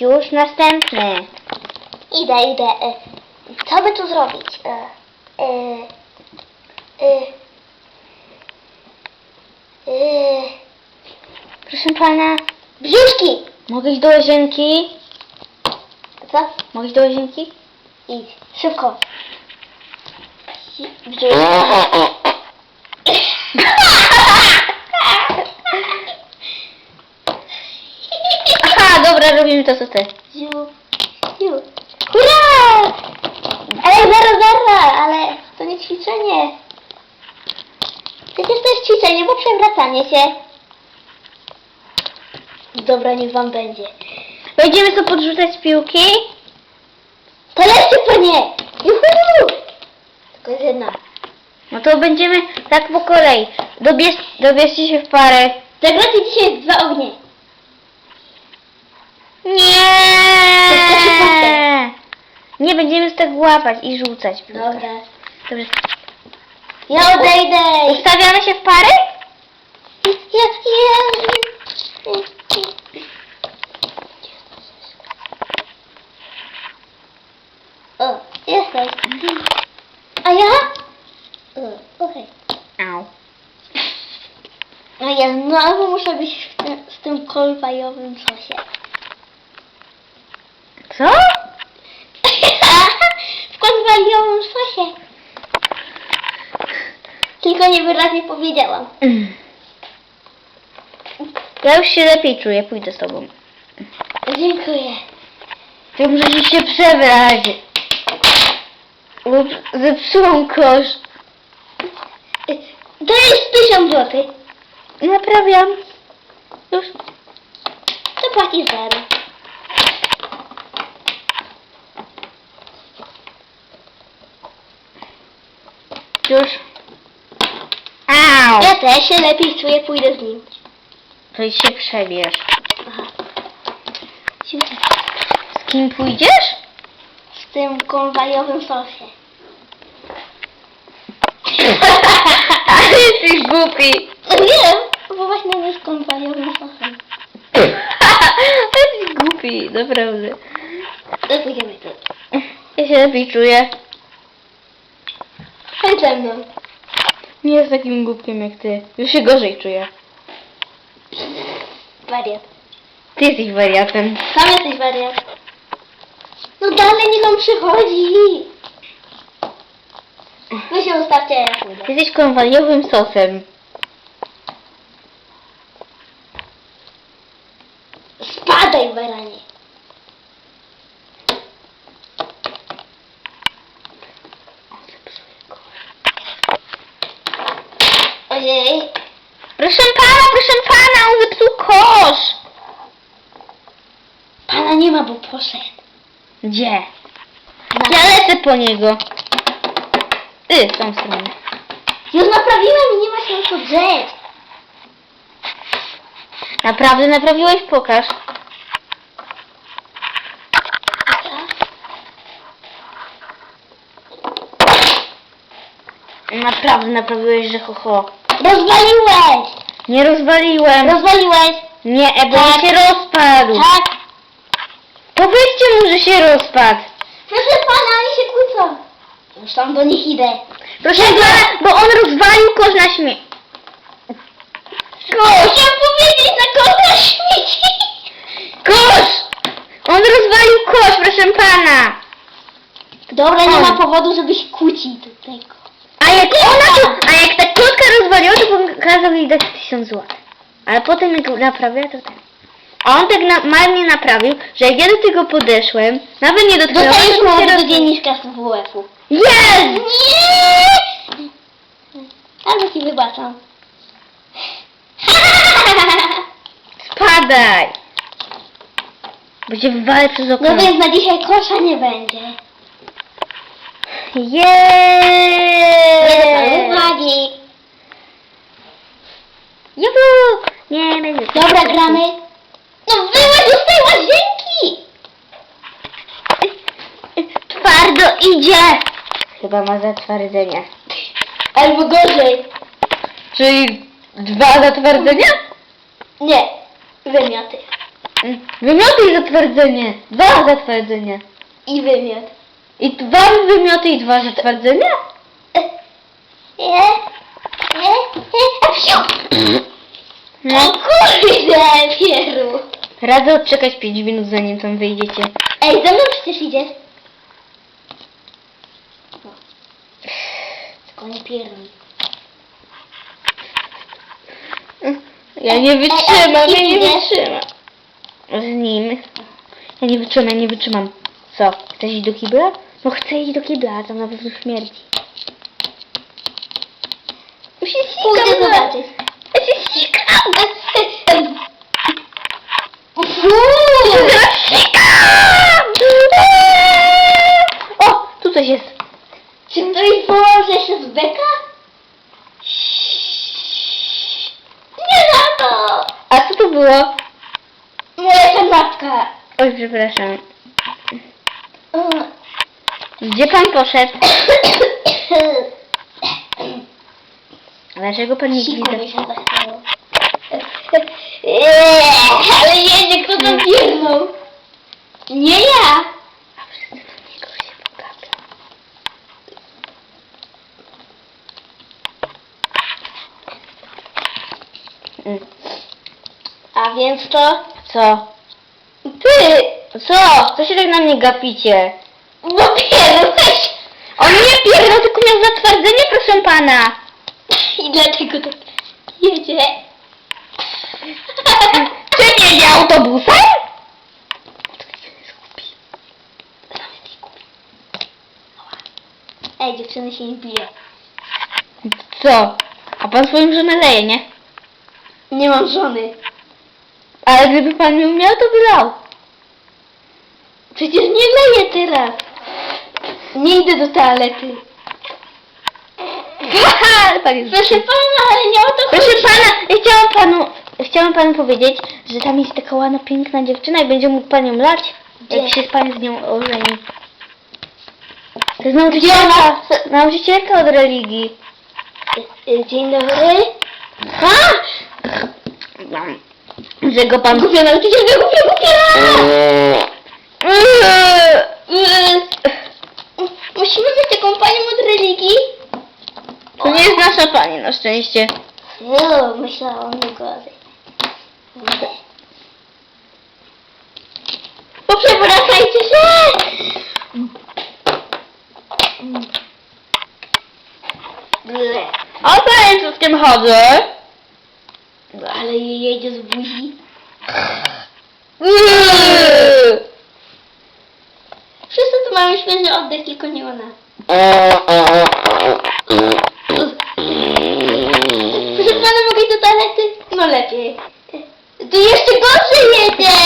już następny. Idę, idę. E, Co by tu zrobić? E, e, Proszę pana, brzuszki! mogę iść do łazienki? Co? Mogę iść do łazienki? Idź, szybko. Brzuszki. Dobra, robimy to co ty. Ziu, ziu. Hurra! Ale zaraz, zaraz, ale to nie ćwiczenie. Przecież to jest ćwiczenie, bo przewracanie się. Dobra, niech wam będzie. Będziemy co podrzucać piłki? To lepsze to nie! Juhu! Tylko jest jedna. No to będziemy tak po kolei. Dobierz, dobierzcie się w parę. Zagracie dzisiaj dwa ognie. Nie! Nie będziemy z tego łapać i rzucać. piłkę. Dobra. Dobrze. Ja odejdę. Ustawiamy się w pary? Ja, ja. O, jesteś. A ja? O, Okej. Au. A ja znowu muszę być w tym, z tym kolwajowym sosie. Co? w kolwajowym sosie. Tylko niewyraźnie powiedziałam. Mm. Ja już się lepiej czuję, pójdę z tobą. Dziękuję. Ty musisz się przebrać. Lub zepsułam kosz. To jest tysiąc złotych. Naprawiam. Już. To płacisz zero. Już. Au. Ja też się lepiej czuję, pójdę z nim. To się przebierz. Aha. Z kim pójdziesz? Z tym konwajowym sosie. Ale jesteś głupi. Wiem, bo właśnie nie z konwajowym sosem. jesteś głupi, naprawdę. To pójdziemy tu. Ja się lepiej czuję. Chodź ze mną. Nie jest takim głupkiem jak ty. Już się gorzej czuję. Wariat. Ty jesteś wariatem. Sam jesteś wariat. No dalej niech on przychodzi. Wy się ustawcie, ja pójdę. Ty jesteś konwaliowym sosem. Spadaj, baranie. Proszę pana, proszę pana, on zepsuł kosz. Pana nie ma, bo poszedł. Gdzie? Ja lecę po niego. Ty, w tą stronę. Już naprawiłem i nie ma się co drzeć. Naprawdę naprawiłeś? Pokaż. Naprawdę naprawiłeś, że ho, ho. Rozwaliłeś! Nie rozwaliłem. Rozwaliłeś! Nie, bo Tak. się rozpadł. Tak! Powiedzcie mu, że się rozpadł. Proszę pana, oni się kłócą. Już tam do nich idę. Proszę pana, bo on rozwalił kosz na śmie... Kosz! Chciałam powiedzieć na kogo śmieci. Kosz! On rozwalił kosz, proszę pana. Dobra, nie On. ma powodu, żeby się kłócić do tego. A jak ona to, a jak ta kotka rozwaliła, to pokazał jej dać tysiąc złotych. Ale potem jak naprawia, to ten. A on tak na, marnie naprawił, że jak ja do tego podeszłem, nawet nie dotknąłem, Dostajesz się mowę do dzienniczka z WF-u. Jest! Nie! Albo ci wybaczam. Spadaj! Będzie wywalę przez okno. No więc na dzisiaj kosza nie będzie. Nie Jeee! uwagi. Juhu! Nie będzie. Dobra, gramy. No wyłaź z tej łazienki! Twardo idzie! Chyba ma zatwardzenie. Albo gorzej. Czyli dwa zatwardzenia? Nie, wymioty. Wymioty i zatwardzenie. Dwa zatwardzenia. I wymiot. I dwa wymioty i dwa zatwardzenia? Nie, a wsiu! No. O kurde, Pieru. Radzę odczekać 5 minut zanim tam wyjdziecie. Ej, ze mną przecież idziesz. No. Tylko nie pieruj. Ja nie wytrzymam, ja nie wytrzymam. Z nim. Ja nie wytrzymam, ja nie wytrzymam. Co? Chcesz iść do kibla? No chcę iść do kibla, a tam na pewno śmierdzi. Ja się sikam, zobaczyć. Ja się sikam. Fuuu! Ja się sikam. O, tu coś jest. Czy ktoś położy się z beka? Nie za to! A co to było? Moja kanapka. Oj, przepraszam. Gdzie pan poszedł? Dlaczego pan nie Siku mi się zachciało. Eee, Ale jedzie, kto to piernął? Nie ja! Mm. A więc to Co? Ty! Co? Co się tak na mnie gapicie? No pierdłeś! On nie pierdol, tylko miał zatwardzenie, proszę pana. I dlaczego tak jedzie? Czy nie jedzie autobusem? Ej, dziewczyny się nie bije. Co? A pan swoją żonę leje, nie? Nie mam żony. Ale gdyby pan ją miał, to by lał. Przecież nie leję teraz. Nie idę do toalety. Jest Proszę pana, ale nie o to Proszę chodzi. pana, ja chciałam panu, chciałam panu powiedzieć, że tam jest taka ładna, piękna dziewczyna i będzie mógł pan ją lać, jak Gdzie? się pan z nią ożeni. To jest nauczycielka, nauczycielka od religii. Dzień dobry. Ha! Że go pan... Głupia nauczycielka, głupia, głupia! Eee, Musimy być taką panią od religii? To nie jest nasza pani, na szczęście. Jo, myślałam, gorzej. Poprzewracajcie się! Ble. A co z tym chodzę? Ale jej jedzie z buzi. Eee. Mamy świeży oddech, tylko nie ona. Proszę pana, mogę do toalety? No lepiej. Tu jeszcze gorszy jedzie!